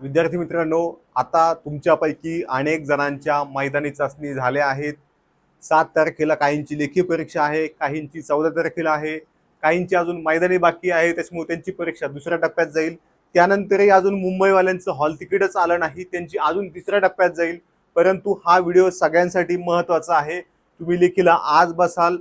विद्यार्थी मित्रांनो आता तुमच्यापैकी अनेक जणांच्या मैदानी चाचणी झाल्या आहेत. सात तारखेला काहींची लेखी परीक्षा आहे काहींची चौदा तारखेला आहे काहींची अजून मैदानी बाकी आहे त्याच्यामुळे त्यांची परीक्षा दुसऱ्या टप्प्यात जाईल. त्यानंतरही अजून मुंबईवाल्यांचं हॉल तिकीटच आलं नाही त्यांची अजून तिसऱ्या टप्प्यात जाईल. परंतु हा व्हिडिओ सगळ्यांसाठी महत्त्वाचा आहे. तुम्ही लेखीला आज बसाल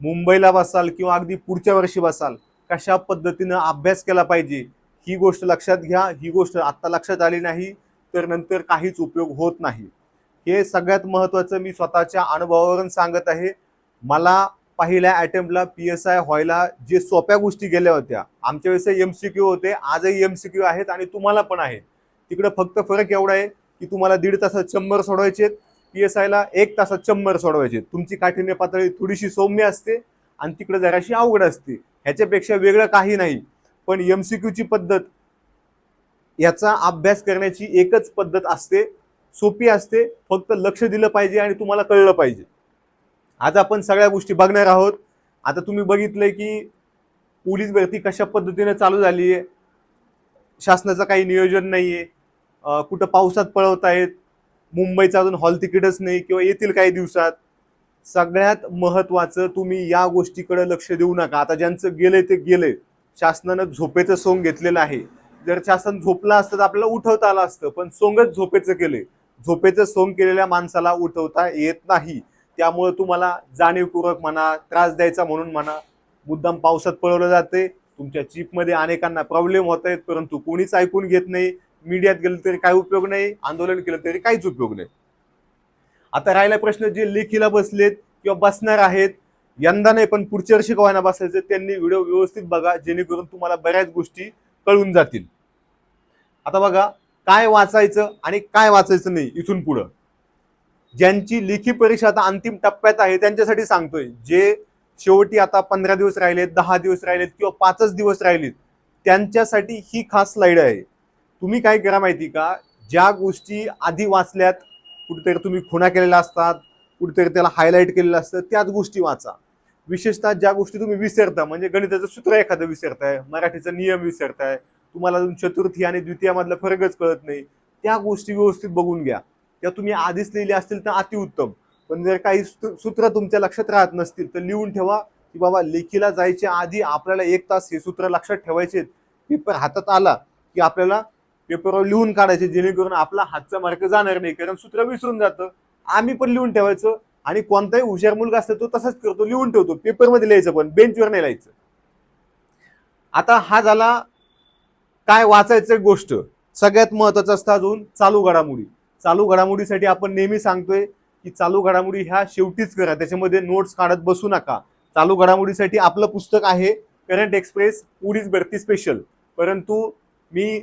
मुंबईला बसाल किंवा अगदी पुढच्या वर्षी बसाल कशा पद्धतीनं अभ्यास केला पाहिजे ही गोष्ट लक्षात घ्या. ही गोष्ट आत्ता लक्षात आली नाही तर नंतर काहीच उपयोग होत नाही. हे सगळ्यात महत्त्वाचं मी स्वतःच्या अनुभवावरून सांगत आहे. मला पहिल्या अटेम्प्टला पी एस आय व्हायला जे सोप्या गोष्टी गेल्या होत्या आमच्या वेळेस एम सी क्यू होते आजही एम सी क्यू आहेत आणि तुम्हाला पण आहे. तिकडे फक्त फरक एवढा आहे की तुम्हाला दीड तासात शंभर सोडवायचे पी एस आयला एक तासात शंभर सोडवायचे तुमची काठिण्य पातळी थोडीशी सौम्य असते आणि तिकडे जराशी अवघड असते. ह्याच्यापेक्षा वेगळं काही नाही. पण एम सी क्यूची पद्धत याचा अभ्यास करण्याची एकच पद्धत असते. सोपी असते. फक्त लक्ष दिलं पाहिजे आणि तुम्हाला कळलं पाहिजे. आज आपण सगळ्या गोष्टी बघणार आहोत. आता तुम्ही बघितलंय की पोलीस भरती कशा पद्धतीने चालू झाली आहे? शासनाचं काही नियोजन नाही आहे कुठं पावसात पळवत आहेत? मुंबईचं अजून हॉल तिकीटच नाही किंवा येतील काही दिवसात? सगळ्यात महत्त्वाचं तुम्ही या गोष्टीकडे लक्ष देऊ नका. आता ज्यांचं गेलंय ते गेलंय. शासनानं झोपेचं सोंग घेतलेलं आहे. जर शासन झोपलं असतं तर आपल्याला उठवता आलं असतं पण सोंगच झोपेचं केलंय झोपेचं सोंग केलेल्या माणसाला उठवता येत नाही. त्यामुळे तुम्हाला जाणीवपूर्वक म्हणा त्रास द्यायचा म्हणून म्हणा मुद्दाम पावसात पळवलं जाते. तुमच्या चीपमध्ये अनेकांना प्रॉब्लेम होत आहेत परंतु कोणीच ऐकून घेत नाही. मीडियात गेलं तरी काही उपयोग नाही आंदोलन केलं तरी काहीच उपयोग नाही. आता राहिला प्रश्न जे लेखीला बसलेत किंवा बसणार आहेत यंदा नाही पण पुढच्या वर्षी कवायना बसायचं त्यांनी व्हिडिओ व्यवस्थित बघा जेणेकरून तुम्हाला बऱ्याच गोष्टी कळून जातील. आता बघा काय वाचायचं आणि काय वाचायचं नाही इथून पुढं. ज्यांची लेखी परीक्षा आता अंतिम टप्प्यात आहे त्यांच्यासाठी सांगतोय जे शेवटी आता पंधरा दिवस राहिलेत दहा दिवस राहिलेत किंवा पाचच दिवस राहिलेत त्यांच्यासाठी ही खास स्लाइड आहे. तुम्ही काय करा माहिती का? ज्या गोष्टी आधी वाचल्यात कुठेतरी तुम्ही खुणा केलेल्या असतात कुठेतरी त्याला हायलाईट केलेलं असतं. त्याच गोष्टी वाचा. विशेषतः ज्या गोष्टी तुम्ही विसरता म्हणजे गणिताचं सूत्र एखादं विसरताय मराठीचा नियम विसरताय तुम्हाला अजून चतुर्थी आणि द्वितीयामधला फरकच कळत नाही त्या गोष्टी व्यवस्थित बघून घ्या. त्या तुम्ही आधीच लिहिल्या असतील तर अतिउत्तम. पण जर काही सूत्र तुमच्या लक्षात राहत नसतील तर लिहून ठेवा की बाबा लेखीला जायच्या आधी आपल्याला एक तास हे सूत्र लक्षात ठेवायचे पेपर हातात आला की आपल्याला पेपरवर लिहून काढायचे जेणेकरून आपला हातचा मार्क जाणार नाही कारण सूत्र विसरून जातं. आम्ही पण लिहून ठेवायचं. आणि कोणताही हुशार मुलगा असतो तो तसाच करतो लिहून ठेवतो. पेपरमध्ये लिहायचं पण बेंचवर नाही लिहायचं. आता हा झाला काय वाचायचं गोष्ट. सगळ्यात महत्वाचं असतं अजून चालू घडामोडी. चालू घडामोडीसाठी आपण नेहमी सांगतोय की चालू घडामोडी ह्या शेवटीच करा. त्याच्यामध्ये नोट्स काढत बसू नका. चालू घडामोडीसाठी आपलं पुस्तक आहे करंट एक्सप्रेस उडीच भरती स्पेशल परंतु मी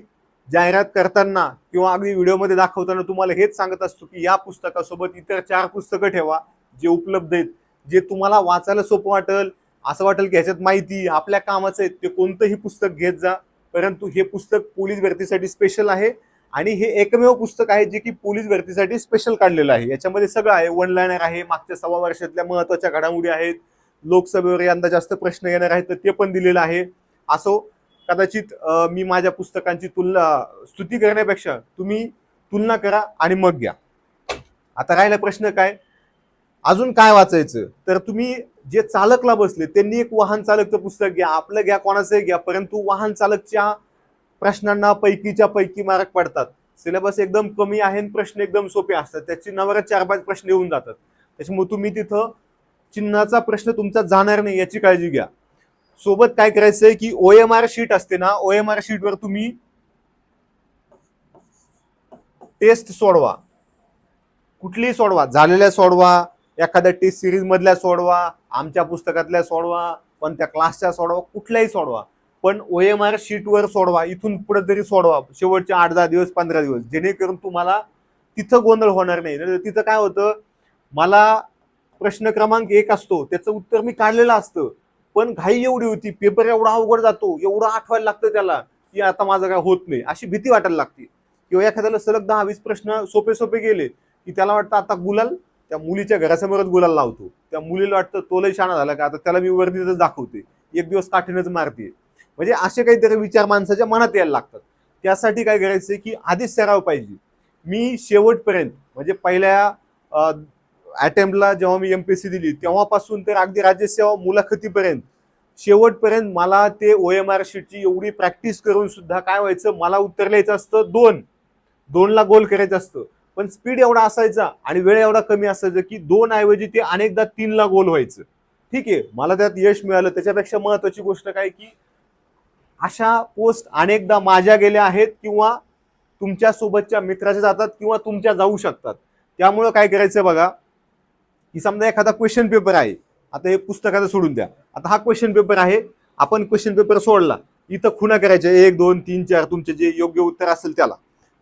जाहिरात करताना किंवा अगदी व्हिडिओमध्ये दाखवताना तुम्हाला हेच सांगत असतो की या पुस्तकासोबत इतर चार पुस्तकं ठेवा जे उपलब्ध आहेत जे तुम्हाला वाचायला सोपं वाटेल असं वाटेल की ह्याच्यात माहिती आपल्या कामाचं आहे ते कोणतंही पुस्तक घेत जा. परंतु हे पुस्तक पोलीस भरतीसाठी स्पेशल आहे आणि हे एकमेव पुस्तक आहे जे की पोलीस भरतीसाठी स्पेशल काढलेलं आहे. याच्यामध्ये सगळं आहे. वन लाईनर आहे मागच्या सव्वा वर्षातल्या महत्त्वाच्या घडामोडी आहेत. लोकसभेवर यंदा जास्त प्रश्न येणार आहेत तर ते पण दिलेलं आहे. असो कदाचित मी माझ्या पुस्तकांची तुलना स्तुती करण्यापेक्षा तुम्ही तुलना करा आणि मग घ्या. आता राहिला प्रश्न काय? अजून काय वाचायचं? तर तुम्ही जे चालकला बसले त्यांनी एक वाहन चालकचं पुस्तक घ्या. आपलं घ्या कोणाचंही घ्या परंतु वाहन चालकच्या प्रश्नांना पैकीच्या पैकी मार्क पडतात. सिलेबस एकदम कमी आहे आणि प्रश्न एकदम सोपे असतात. त्याची नवरात चार पाच प्रश्न येऊन जातात. त्याच्यामुळे तुम्ही तिथं चिन्हाचा प्रश्न तुमचा जाणार नाही याची काळजी घ्या. सोबत काय करायचंय की ओ एम आर शीट असते ना ओ एम आर शीटवर तुम्ही टेस्ट सोडवा. कुठलीही सोडवा. झालेल्या सोडवा एखाद्या टेस्ट सिरीज मधल्या सोडवा आमच्या पुस्तकातल्या सोडवा पण त्या क्लासच्या सोडवा कुठल्याही सोडवा. पण ओ एम आर शीटवर सोडवा इथून पुढे तरी सोडवा. शेवटचे आठ दहा दिवस पंधरा दिवस. जेणेकरून तुम्हाला तिथं गोंधळ होणार नाही. तिथं काय होतं मला प्रश्न क्रमांक एक असतो त्याचं उत्तर मी काढलेलं असतं. पण घाई एवढी होती पेपर एवढा अवघड जातो एवढं आठवायला लागतं त्याला की आता माझं काय होत नाही अशी भीती वाटायला लागते. किंवा एखाद्याला सलग दहा वीस प्रश्न सोपे सोपे गेले की त्याला वाटतं आता गुलाल त्या मुलीच्या घरासमोरच गुलाल लावतो. त्या मुलीला वाटतं तोलही शाणा झाला का आता त्याला मी वर्दीतच दाखवते. एक दिवस काठीनच मारते. म्हणजे असे काहीतरी विचार माणसाच्या मनात यायला लागतात. त्यासाठी काय करायचं की आधीच सराव पाहिजे. मी शेवटपर्यंत म्हणजे पहिल्या अटेम्प्टला जेव्हा मी एम पी ए सी दिली तेव्हापासून तर अगदी राज्यसेवा मुलाखतीपर्यंत. शेवटपर्यंत मला ते ओ एम आर शीटची एवढी प्रॅक्टिस करून सुद्धा काय व्हायचं मला उत्तर लिहायचं असतं दोन. दोनला गोल करायचं असतं. पण स्पीड एवढा असायचा आणि वेळ एवढा कमी असायचा की दोन ऐवजी ते अनेकदा तीनला गोल व्हायचं. ठीक आहे मला त्यात यश मिळालं. त्याच्यापेक्षा महत्वाची गोष्ट काय की अशा पोस्ट अनेकदा माझ्या गेल्या आहेत किंवा तुमच्या सोबतच्या मित्राच्या जातात किंवा तुमच्या जाऊ शकतात. त्यामुळं काय करायचं बघा की समजा एखादा क्वेश्चन पेपर आहे. आता हे पुस्तकाचं सोडून द्या. आता हा क्वेश्चन पेपर आहे. आपण क्वेश्चन पेपर सोडला. इथं खुणा करायच्या एक दोन तीन चार तुमचे जे योग्य उत्तर असेल त्याला.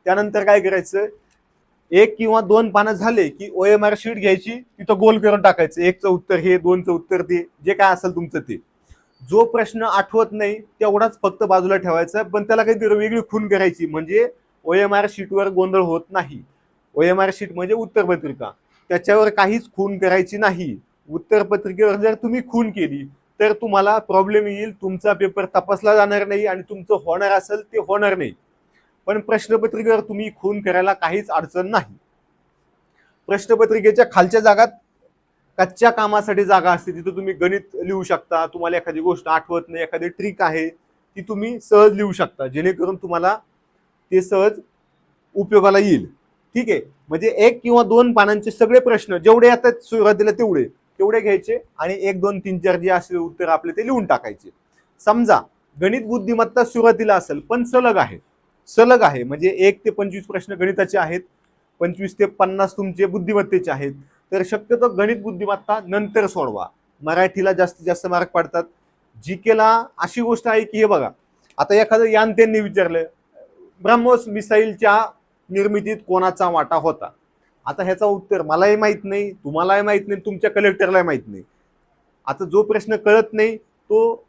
त्यानंतर काय करायचं? एक किंवा दोन पानं झाले की ओ एम आर शीट घ्यायची. तिथं गोल करून टाकायचं. एकचं उत्तर हे दोनचं उत्तर ते. जे काय असेल तुमचं ते. जो प्रश्न आठवत नाही तेवढाच फक्त बाजूला ठेवायचा. पण त्याला काहीतरी वेगळी खून करायची. म्हणजे ओ एम आर शीटवर गोंधळ होत नाही. ओ एम आर शीट म्हणजे उत्तरपत्रिका त्याच्यावर काहीच खून करायची नाही. उत्तरपत्रिकेवर जर तुम्ही खून केली तर तुम्हाला प्रॉब्लेम येईल तुमचा पेपर तपासला जाणार नाही आणि तुमचं होणार असेल ते होणार नाही. पण प्रश्नपत्रिकेवर तुम्ही खून करायला काहीच अडचण नाही. प्रश्नपत्रिकेच्या खालच्या जागात कच्च्या कामासाठी जागा असते तिथं तुम्ही गणित लिहू शकता तुम्हाला एखादी गोष्ट आठवत नाही एखादी ट्रिक आहे ती तुम्ही सहज लिहू शकता जेणेकरून तुम्हाला ते सहज उपयोगाला येईल. ठीक आहे. म्हणजे एक किंवा दोन पानांचे सगळे प्रश्न जेवढे आता सुरुवातीला तेवढे तेवढे घ्यायचे आणि एक दोन तीन चार जे असे उत्तर आपले ते लिहून टाकायचे. समजा गणित बुद्धिमत्ता सुरुवातीला असेल पण सलग आहे. सलग आहे म्हणजे एक ते पंचवीस प्रश्न गणिताचे आहेत पंचवीस ते पन्नास तुमचे बुद्धिमत्तेचे आहेत. तर शक्यतो गणित बुद्धिमत्ता नंतर सोडवा. मराठीला जास्तीत जास्त मार्क पडतात. जी केला अशी गोष्ट आहे की हे बघा. आता एखादं यान त्यांनी विचारलं ब्रह्मोस मिसाईलच्या निर्मितीत कोणाचा वाटा होता? आता ह्याचा उत्तर मलाही माहीत नाही तुम्हालाही माहीत नाही तुमच्या कलेक्टरलाही माहीत नाही. आता जो प्रश्न कळत नाही तो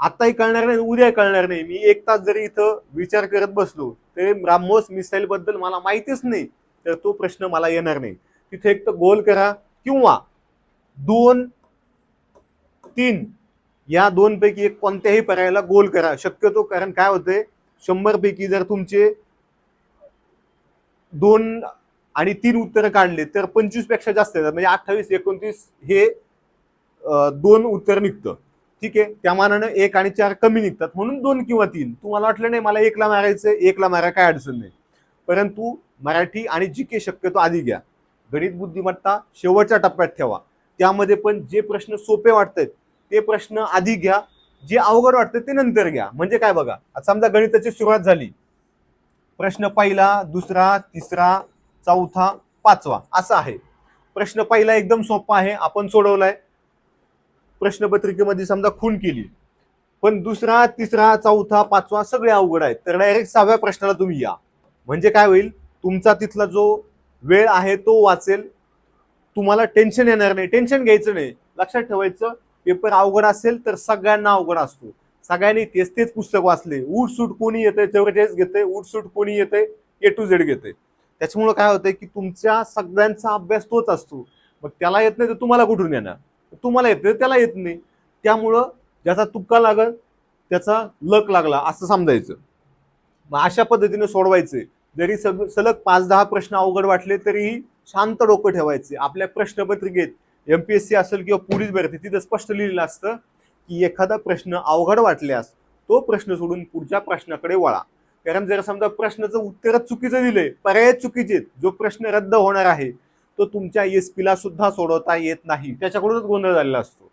आताही कळणार नाही उद्या कळणार नाही. मी एक तास जरी इथं विचार करत बसलो तरी ब्राह्मोस मिसाईलबद्दल मला माहितीच नाही तर तो प्रश्न मला येणार नाही. तिथे एक तर गोल करा किंवा दोन तीन या दोनपैकी एक कोणत्याही पर्यायाला गोल करा. शक्यतो कारण काय होतंय शंभरपैकी जर तुमचे दोन आणि तीन उत्तरं काढले तर पंचवीसपेक्षा जास्त येतात. म्हणजे अठ्ठावीस एकोणतीस हे दोन उत्तर निघतं. ठीक आहे? त्या मानानं एक आणि चार कमी निघतात. म्हणून दोन किंवा तीन. तुम्हाला वाटलं नाही मला एकला मारायचं एकला मारा काय अडचण नाही. परंतु मराठी आणि जी के शक्यतो आधी घ्या. गणित बुद्धिमत्ता शेवटच्या टप्प्यात ठेवा. त्यामध्ये पण जे प्रश्न सोपे वाटतात ते प्रश्न आधी घ्या. जे अवघड वाटतं ते नंतर घ्या. म्हणजे काय बघा? आता समजा गणिताची सुरुवात झाली. प्रश्न पहिला दुसरा तिसरा चौथा पाचवा. असा आहे. प्रश्न पहिला एकदम सोपा आहे. आपण सोडवलाय. प्रश्नपत्रिकेमध्ये समजा खून केली. पण दुसरा तिसरा चौथा पाचवा सगळे अवघड आहेत. तर डायरेक्ट सहाव्या प्रश्नाला तुम्ही या. म्हणजे काय होईल? तुमचा तिथला जो वेळ आहे तो वाचेल. तुम्हाला टेन्शन येणार नाही. टेन्शन घ्यायचं नाही. लक्षात ठेवायचं. पेपर अवघड असेल तर सगळ्यांना अवघड असतो. सगळ्यांनी तेच तेच पुस्तक वाचले. उठ सूट कोणी येतंय तेवढेच घेते उठ सूट कोणी येते ए टू झेड घेते त्याच्यामुळं काय होतंय की तुमच्या सगळ्यांचा अभ्यास तोच असतो. मग त्याला येत नाही तर तुम्हाला कुठून येणार? तुम्हाला येत नाही त्याला येत नाही. त्यामुळं ज्याचा तुक्का लागल त्याचा लक लागला असं समजायचं. मग अशा पद्धतीने सोडवायचे. जरी सग सलग पाच दहा प्रश्न अवघड वाटले तरीही शांत डोकं ठेवायचे. आपल्या प्रश्नपत्रिकेत एम पी एस सी असेल किंवा पोलीस भरती तिथं स्पष्ट लिहिलेलं असतं की एखादा प्रश्न अवघड वाटल्यास तो प्रश्न सोडून पुढच्या प्रश्नाकडे वळा. कारण जर समजा प्रश्नाचं उत्तरच चुकीचं दिलंय पर्याय चुकीचे आहेत, जो प्रश्न रद्द होणार आहे तो तुमच्या एस पीला सुद्धा सोडवता येत नाही. त्याच्याकडूनच गोंधळ झालेला असतो.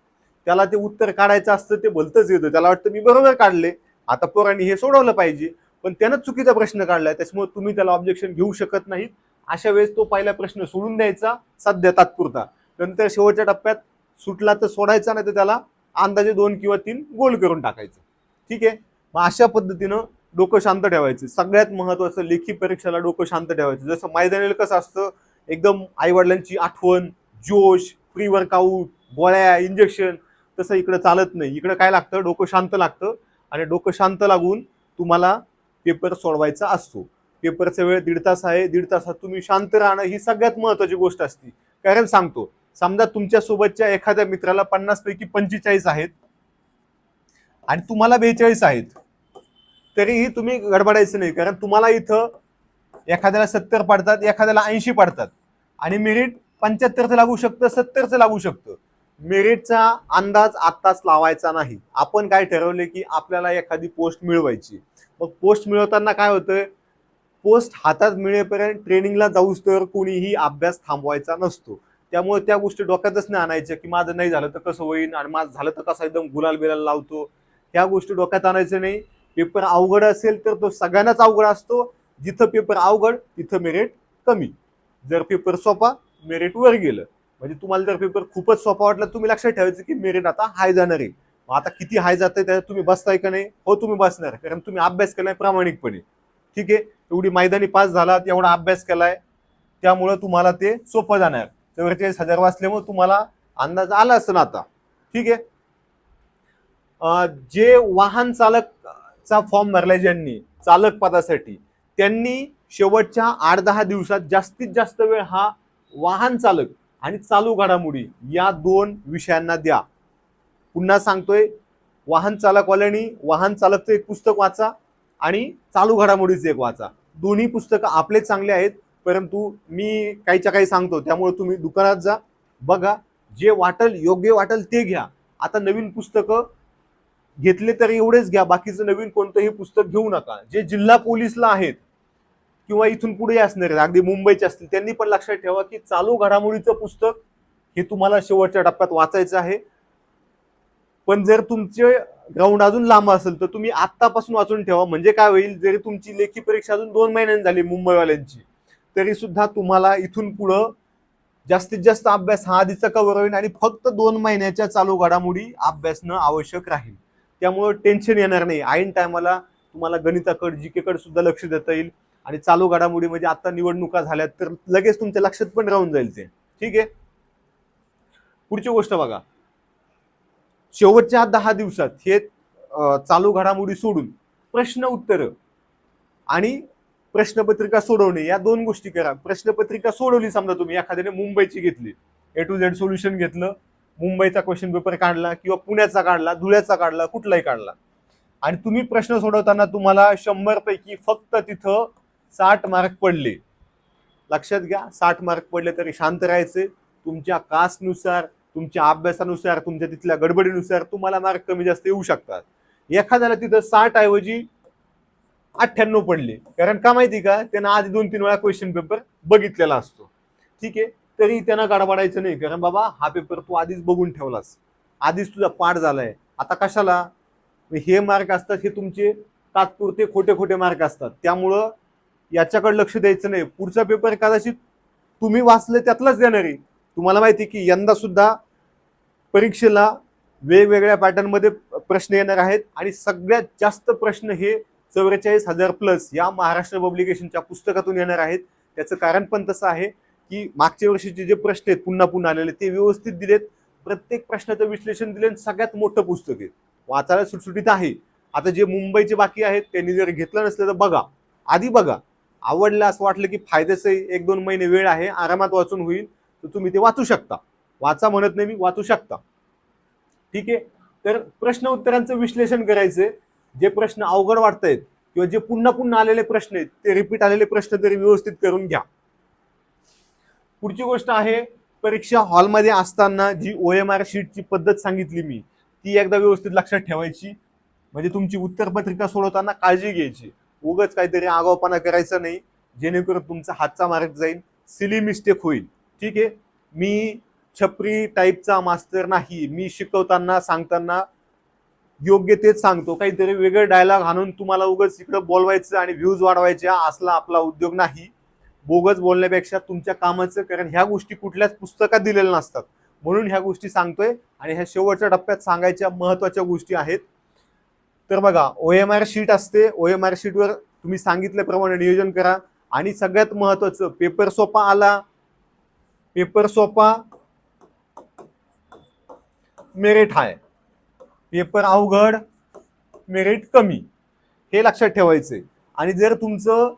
त्याला ते उत्तर काढायचं असतं ते भलतंच येतं. त्याला वाटतं मी बरोबर काढले. आता पोरांनी हे सोडवलं पाहिजे. पण त्यानं चुकीचा प्रश्न काढलाय. त्याच्यामुळे तुम्ही त्याला ऑब्जेक्शन घेऊ शकत नाहीत. अशा वेळेस तो पहिला प्रश्न सोडून द्यायचा सध्या तात्पुरता. नंतर शेवटच्या टप्प्यात सुटला तर सोडायचा नाही तर त्याला अंदाजे दोन किंवा तीन गोल करून टाकायचं. ठीक आहे? मग अशा पद्धतीनं डोकं शांत ठेवायचं. सगळ्यात महत्वाचं लेखी परीक्षेला डोकं शांत ठेवायचं. जसं मैदानीला कसं असतं एकदम आईवडिलांची आठवण जोश प्री वर्कआउट गोळ्या इंजेक्शन तसं इकडं चालत नाही. इकडं काय लागतं? डोकं शांत लागतं. आणि डोकं शांत लागून तुम्हाला पेपर सोडवायचा असतो. पेपरचा वेळ दीड तास आहे. दीड तासात तुम्ही शांत राहणं ही सगळ्यात महत्त्वाची गोष्ट असते. कारण सांगतो समजा तुमच्या सोबतच्या एखाद्या मित्राला पन्नास पैकी पंचेचाळीस आहेत आणि तुम्हाला बेचाळीस आहेत तरीही तुम्ही गडबडायचं नाही कारण तुम्हाला इथं एखाद्याला सत्तर पडतात एखाद्याला ऐंशी पडतात. आणि मेरिट पंच्याहत्तरचं लागू शकतं सत्तरचं लागू शकतं. मेरिटचा अंदाज आत्ताच लावायचा नाही. आपण काय ठरवले की आपल्याला एखादी पोस्ट मिळवायची. मग पोस्ट मिळवताना काय होतं पोस्ट हातात मिळेपर्यंत ट्रेनिंगला जाऊस तर कोणीही अभ्यास थांबवायचा नसतो. त्यामुळे त्या गोष्टी डोक्यातच नाही आणायच्या की माझं नाही झालं तर कसं होईल आणि माझं झालं तर कसं एकदम गुलाल बिलाल लावतो. ह्या गोष्टी डोक्यात आणायचं नाही. पेपर अवघड असेल तर तो सगळ्यांनाच अवघड असतो. जिथं पेपर अवघड तिथं मेरिट कमी. जर पेपर सोपा मेरिट वर गेलं. म्हणजे तुम्हाला जर पेपर खूपच सोपा वाटला तुम्ही लक्षात ठेवायचं की मेरिट आता हाय जाणार आहे. मग आता किती हाय जात आहे त्याच्यात तुम्ही बसताय का नाही? हो तुम्ही बसणार. कारण तुम्ही अभ्यास केलाय प्रामाणिकपणे. ठीक आहे? एवढी मैदानी पास झालात एवढा अभ्यास केलाय. त्यामुळं तुम्हाला ते सोपं जाणार. चौवेचाळीस हजार वाचल्यामुळे तुम्हाला अंदाज आला असं ना आता. ठीक आहे? जे वाहन चालकचा फॉर्म भरलाय ज्यांनी चालक पदासाठी त्यांनी शेवटच्या आठ दहा दिवसात जास्तीत जास्त वेळ हा वाहन चालक आणि चालू घडामोडी या दोन विषयांना द्या. पुन्हा सांगतोय वाहन चालकवाल्यांनी वाहन चालकचं एक पुस्तक वाचा आणि चालू घडामोडीचं एक वाचा. दोन्ही पुस्तकं आपले चांगले आहेत. परंतु मी काहीच्या काही सांगतो त्यामुळे तुम्ही दुकानात जा बघा जे वाटल योग्य वाटल ते घ्या. आता नवीन पुस्तकं घेतले तर एवढेच घ्या बाकीचं नवीन कोणतंही पुस्तक घेऊ नका. जे जिल्हा पोलीसला आहेत किंवा इथून पुढे असणार आहेत अगदी मुंबईचे असतील त्यांनी पण लक्षात ठेवा की चालू घडामोडीचं पुस्तक हे तुम्हाला शेवटच्या टप्प्यात वाचायचं आहे. पण जर तुमचे ग्राउंड अजून लांब असेल तर तुम्ही आत्तापासून वाचून ठेवा. म्हणजे काय होईल जरी तुमची लेखी परीक्षा अजून दोन महिन्यांनी झाली मुंबईवाल्यांची तरी सुद्धा तुम्हाला इथून पुढं जास्तीत जास्त अभ्यास हा आधीचा कव्हर होईल आणि फक्त दोन महिन्याच्या चालू घडामोडी अभ्यासणं आवश्यक राहील. त्यामुळं टेन्शन येणार नाही. ऐन टायमाला तुम्हाला गणिताकड जीकेकडे सुद्धा लक्ष देता येईल. आणि चालू घडामोडी म्हणजे आता निवडणुका झाल्यात तर लगेच तुमच्या लक्षात पण राहून जाईल ते. ठीक आहे? पुढची गोष्ट बघा. शेवटच्या दहा दिवसात हे चालू घडामोडी सोडून प्रश्न उत्तर आणि प्रश्नपत्रिका सोडवणे या दोन गोष्टी करा. प्रश्नपत्रिका सोडवली समजा तुम्ही एखाद्याने मुंबईची घेतली. ए टू झेड सोल्युशन घेतलं मुंबईचा क्वेश्चन पेपर काढला किंवा पुण्याचा काढला धुळ्याचा काढला कुठलाही काढला. आणि तुम्ही प्रश्न सोडवताना तुम्हाला शंभर पैकी फक्त तिथं साठ मार्क पडले. लक्षात घ्या साठ मार्क पडले तरी शांत राहायचे. तुमच्या कास्टनुसार तुमच्या अभ्यासानुसार तुमच्या तिथल्या गडबडीनुसार तुम्हाला मार्क कमी जास्त येऊ शकतात. एखाद्याला तिथं साठ ऐवजी अठ्ठ्याण्णव पडले. कारण का माहिती का? त्यांना आधी दोन तीन वेळा क्वेश्चन पेपर बघितलेला असतो. ठीक आहे? तरी त्यांना गाडबाडायचं नाही. कारण बाबा हा पेपर तू आधीच बघून ठेवलास. आधीच तुझा पाठ झालाय. आता कशाला? हे मार्क असतात हे तुमचे तात्पुरते खोटे खोटे मार्क असतात. त्यामुळं याच्याकडे लक्ष द्यायचं नाही. पुढचा पेपर कदाचित तुम्ही वाचले त्यातलाच देणार आहे. तुम्हाला माहिती आहे की यंदा सुद्धा परीक्षेला वेगवेगळ्या पॅटर्नमध्ये प्रश्न येणार आहेत आणि सगळ्यात जास्त प्रश्न हे चौवेचाळीस हजार प्लस या महाराष्ट्र पब्लिकेशनच्या पुस्तकातून येणार आहेत. त्याचं कारण पण तसं आहे की मागच्या वर्षीचे जे प्रश्न आहेत पुन्हा पुन्हा आलेले ते व्यवस्थित दिलेत. प्रत्येक प्रश्नाचं विश्लेषण दिले सगळ्यात मोठं पुस्तक आहे. वाचायला सुटसुटीत आहे. आता जे मुंबईचे बाकी आहेत त्यांनी जर घेतलं नसलं तर बघा. आधी बघा. आवडलं असं वाटलं की फायद्याचं एक दोन महिने वेळ आहे आरामात वाचून होईल तर तुम्ही ते वाचू शकता. वाचा म्हणत नाही मी वाचू शकता. ठीक आहे? तर प्रश्न उत्तरांचं विश्लेषण करायचंय. जे प्रश्न अवघड वाटतायत किंवा जे पुन्हा पुन्हा आलेले प्रश्न आहेत ते रिपीट आलेले प्रश्न तरी व्यवस्थित करून घ्या. पुढची गोष्ट आहे परीक्षा हॉलमध्ये असताना जी ओ एम आर शीटची पद्धत सांगितली मी ती एकदा व्यवस्थित लक्षात ठेवायची. म्हणजे तुमची उत्तरपत्रिका सोडवताना काळजी घ्यायची. उगाच काहीतरी आगावपणा करायचा नाही जेणेकरून तुमचा हातचा मार्ग जाईल सिली मिस्टेक होईल. ठीक आहे? मी छपरी टाईपचा मास्तर नाही. मी शिकवताना सांगताना योग्य तेच सांगतो. काहीतरी वेगळे डायलॉग आणून तुम्हाला उगाच इकडं बोलवायचं आणि व्ह्यूज वाढवायच्या असला आपला उद्योग नाही. बोगस बोलण्यापेक्षा तुमच्या कामाचं कारण ह्या गोष्टी कुठल्याच पुस्तकात दिलेल्या नसतात. म्हणून ह्या गोष्टी सांगतोय आणि ह्या शेवटच्या टप्प्यात सांगायच्या महत्त्वाच्या गोष्टी आहेत. तर बघा ओ एम आर शीट असते. ओ एम आर शीटवर तुम्ही सांगितल्याप्रमाणे नियोजन करा. आणि सगळ्यात महत्वाचं पेपर सोपा आला. पेपर सोपा. Merit high. पेपर अवघड मेरिट कमी हे लक्षात ठेवायचंय. आणि जर तुमचं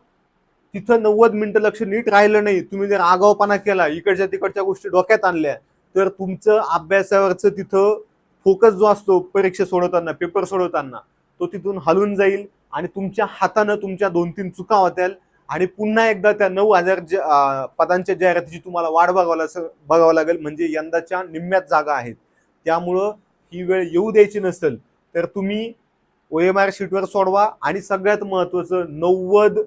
तिथं नव्वद मिनिटं लक्ष नीट राहिलं नाही तुम्ही जर आगावपणा केला इकडच्या तिकडच्या गोष्टी डोक्यात आणल्या तर तुमचं अभ्यासावरचं तिथं फोकस जो असतो परीक्षा सोडवताना पेपर सोडवताना तो तिथून हलून जाईल आणि तुमच्या हातानं तुमच्या दोन तीन चुका होत्याल आणि पुन्हा एकदा त्या नऊ हजार पदांच्या जाहिरातीची तुम्हाला वाढ बघावं बघावं लागेल. म्हणजे यंदाच्या निम्म्यात जागा आहेत. त्यामुळं ही वेळ येऊ द्यायची नसेल तर तुम्ही ओ एम आर शीटवर सोडवा आणि सगळ्यात महत्वाचं नव्वद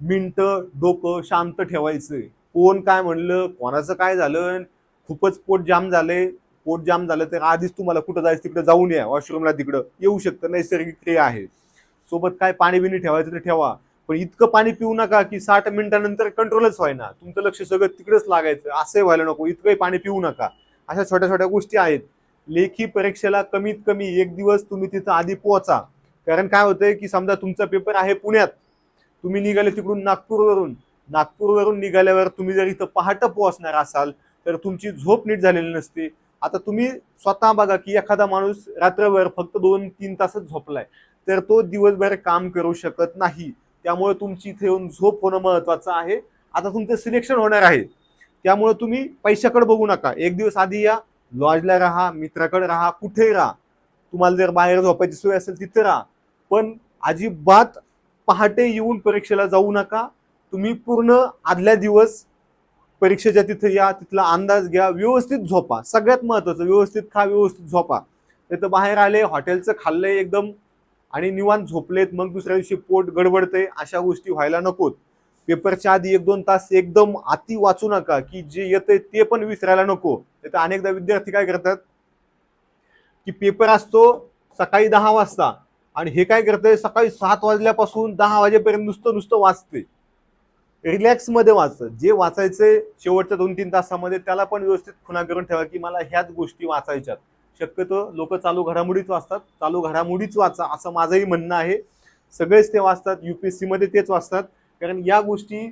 मिनटं डोकं शांत ठेवायचं. कोण काय म्हणलं कोणाचं काय झालं खूपच पोट जाम झालंय. पोट जाम झालं तर आधीच तुम्हाला कुठं जायचं तिकडे जाऊन या वॉशरूमला तिकडं. येऊ शकतं नैसर्गिक क्रिया आहे. सोबत काय पाणी बिणी ठेवायचं तर ठेवा. पण इतकं पाणी पिऊ नका की साठ मिनिटानंतर कंट्रोलच व्हायना. तुमचं लक्ष सगळं तिकडेच लागायचं. असंही व्हायला नको इतकंही पाणी पिऊ नका. अशा छोट्या छोट्या गोष्टी आहेत. लेखी परीक्षेला कमीत कमी एक दिवस तुम्ही तिथं आधी पोहोचा. कारण काय होतंय की समजा तुमचा पेपर आहे पुण्यात तुम्ही निघाले तिकडून नागपूरवरून. नागपूरवरून निघाल्यावर तुम्ही जर इथं पहाटं पोहोचणार असाल तर तुमची झोप नीट झालेली नसते. आता तुम्ही स्वतः बघा की एखादा माणूस रात्रभर फक्त दोन तीन तासच झोपलाय. तर तो दिवसभर काम करू शकत नाही. त्यामुळे तुमची इथे येऊन झोप होणं महत्वाचं आहे. आता तुमचं सिलेक्शन होणार आहे. त्यामुळे तुम्ही पैशाकडे बघू नका. एक दिवस आधी या लॉजला राहा मित्राकडे राहा कुठेही राहा. तुम्हाला जर बाहेर झोपायची सोय असेल तिथे राहा. पण अजिबात पहाटे येऊन परीक्षेला जाऊ नका. तुम्ही पूर्ण आदल्या दिवस परीक्षेच्या तिथे या तिथला अंदाज घ्या व्यवस्थित झोपा. सगळ्यात महत्वाचं व्यवस्थित खा व्यवस्थित झोपा. तिथं बाहेर आले हॉटेलचं खाल्लंय एकदम आणि निवांत झोपलेत मग दुसऱ्या दिवशी पोट गडबडते अशा गोष्टी व्हायला नकोत. पेपरच्या आधी एक दोन तास एकदम अति वाचू नका की जे येतंय ते पण विसरायला नको. तर अनेकदा विद्यार्थी काय करतात की पेपर असतो सकाळी दहा वाजता आणि हे काय करतंय सकाळी सात वाजल्यापासून दहा वाजेपर्यंत नुसतं नुसतं वाचते रिलॅक्समध्ये वाचतं. जे वाचायचे शेवटच्या दोन तीन तासामध्ये त्याला पण व्यवस्थित खुणा करून ठेवा की मला ह्याच गोष्टी वाचायच्यात. शक्यतो लोक चालू घडामोडीच वाचतात. चालू घडामोडीच वाचा असं माझंही म्हणणं आहे. सगळेच ते वाचतात. यू पी एस सीमध्ये तेच वाचतात. कारण या गोष्टी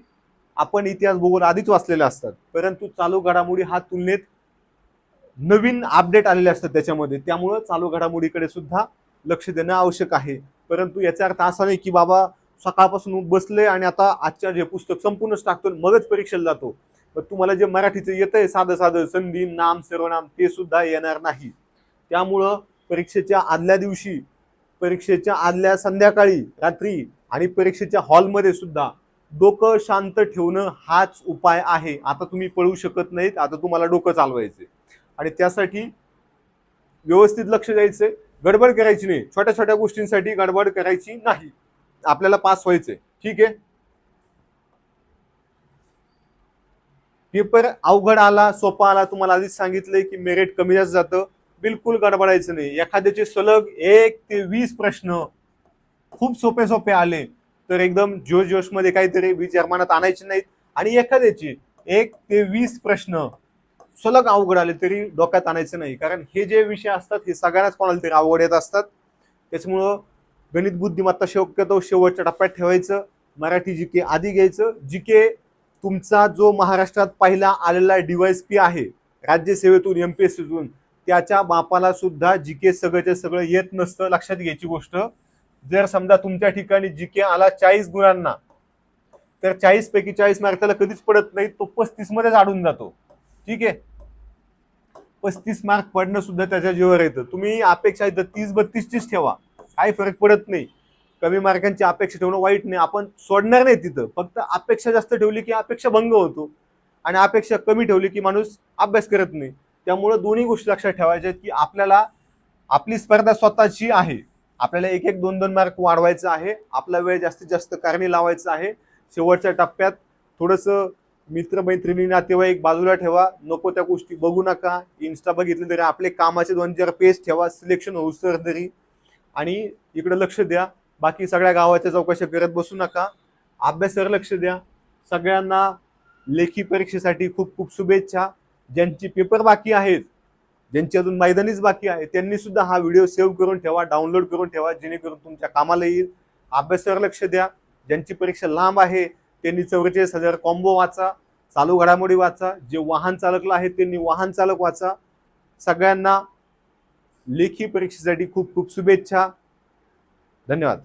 आपण इतिहास भूगोल आधीच वाचलेल्या असतात. परंतु चालू घडामोडी हा तुलनेत नवीन अपडेट आलेले असतात त्याच्यामध्ये. त्यामुळं चालू घडामोडीकडे सुद्धा लक्ष देणं आवश्यक आहे. परंतु याचा अर्थ असा नाही की बाबा सकाळपासून बसले आणि आता आजच्या जे पुस्तक संपूर्णच टाकतो आणि मगच परीक्षेला जातो. पण तुम्हाला जे मराठीचं येतंय साधं साधं संधी नाम सर्वनाम ते सुद्धा येणार नाही. त्यामुळं परीक्षेच्या आदल्या दिवशी परीक्षेच्या आदल्या संध्याकाळी रात्री आणि परीक्षेच्या हॉलमध्ये सुद्धा डोकं शांत ठेवणं हाच उपाय आहे. आता तुम्ही पळू शकत नाहीत आता तुम्हाला डोकं चालवायचे आणि त्यासाठी व्यवस्थित लक्ष द्यायचं गडबड करायची नाही. छोट्या छोट्या गोष्टींसाठी गडबड करायची नाही. आपल्याला पास व्हायचंय. ठीक आहे? पेपर अवघड आला सोपा आला. तुम्हाला आधीच सांगितलंय की मेरिट कमी जास्त जातं. बिलकुल गडबडायचं नाही. एखाद्याचे सलग एक ते वीस प्रश्न खूप सोपे सोपे आले. तर एकदम जोश जोशमध्ये काहीतरी विचार मनात आणायचे नाहीत. आणि एखाद्याचे एक ते वीस प्रश्न सलग अवघड आले तरी डोक्यात आणायचं नाही. कारण हे जे विषय असतात हे सगळ्यांनाच कोणाला तरी अवघड येत असतात. त्याच्यामुळं गणित बुद्धिमत्ता शक्यतो शेवटच्या टप्प्यात ठेवायचं. मराठी जी के आधी घ्यायचं. जी के तुमचा जो महाराष्ट्रात पहिला आलेला डीवायस पी आहे राज्यसेवेतून एम पी एस सीतून त्याच्या बापाला सुद्धा जी के सगळंच्या सगळं येत नसतं लक्षात घ्यायची गोष्ट. जर समजा तुमच्या ठिकाणी जी के आला चाळीस गुणांना तर चाळीस पैकी चाळीस मार्क त्याला कधीच पडत नाही तो पस्तीसमध्येच अडून जातो. ठीक आहे? पस्तीस मार्क पडणं सुद्धा त्याच्या जीवावर येतं. तुम्ही अपेक्षा इथं तीस बत्तीसचीच ठेवा. काही फरक पडत नाही. कमी मार्कांची अपेक्षा ठेवणं वाईट नाही. आपण सोडणार नाही तिथं. फक्त अपेक्षा जास्त ठेवली की अपेक्षा भंग होतो. आणि अपेक्षा कमी ठेवली की माणूस अभ्यास करत नाही. त्यामुळं दोन्ही गोष्टी लक्षात ठेवायच्या आहेत की आपल्याला आपली स्पर्धा स्वतःची आहे. आपल्याला एक एक दोन दोन मार्क वाढवायचं आहे. आपला वेळ जास्तीत जास्त कारणी लावायचा आहे. शेवटच्या टप्प्यात थोडंसं मित्रमैत्रिणी नातेवाईक बाजूला ठेवा. नको त्या गोष्टी बघू नका. इन्स्टा बघितलं तरी आपले कामाचे दोन चार पेज ठेवा. सिलेक्शन होऊ तर तरी. आणि इकडं लक्ष द्या. बाकी सगळ्या गावाच्या चौकशा करत बसू नका. अभ्यासावर लक्ष द्या. सगळ्यांना लेखी परीक्षेसाठी खूप खूप शुभेच्छा. ज्यांची पेपर बाकी आहेत ज्यांची अजून मैदानीच बाकी आहे त्यांनी सुद्धा हा व्हिडिओ सेव्ह करून ठेवा डाउनलोड करून ठेवा. जेणेकरून तुमच्या कामाला येईल. अभ्यासावर लक्ष द्या. ज्यांची परीक्षा लांब आहे त्यांनी चौवेचाळीस हजार कॉम्बो वाचा चालू घडामोडी वाचा जे वाहन चालकला आहेत त्यांनी वाहन चालक वाचा. सगळ्यांना लेखी परीक्षेसाठी खूप खूप शुभेच्छा. धन्यवाद.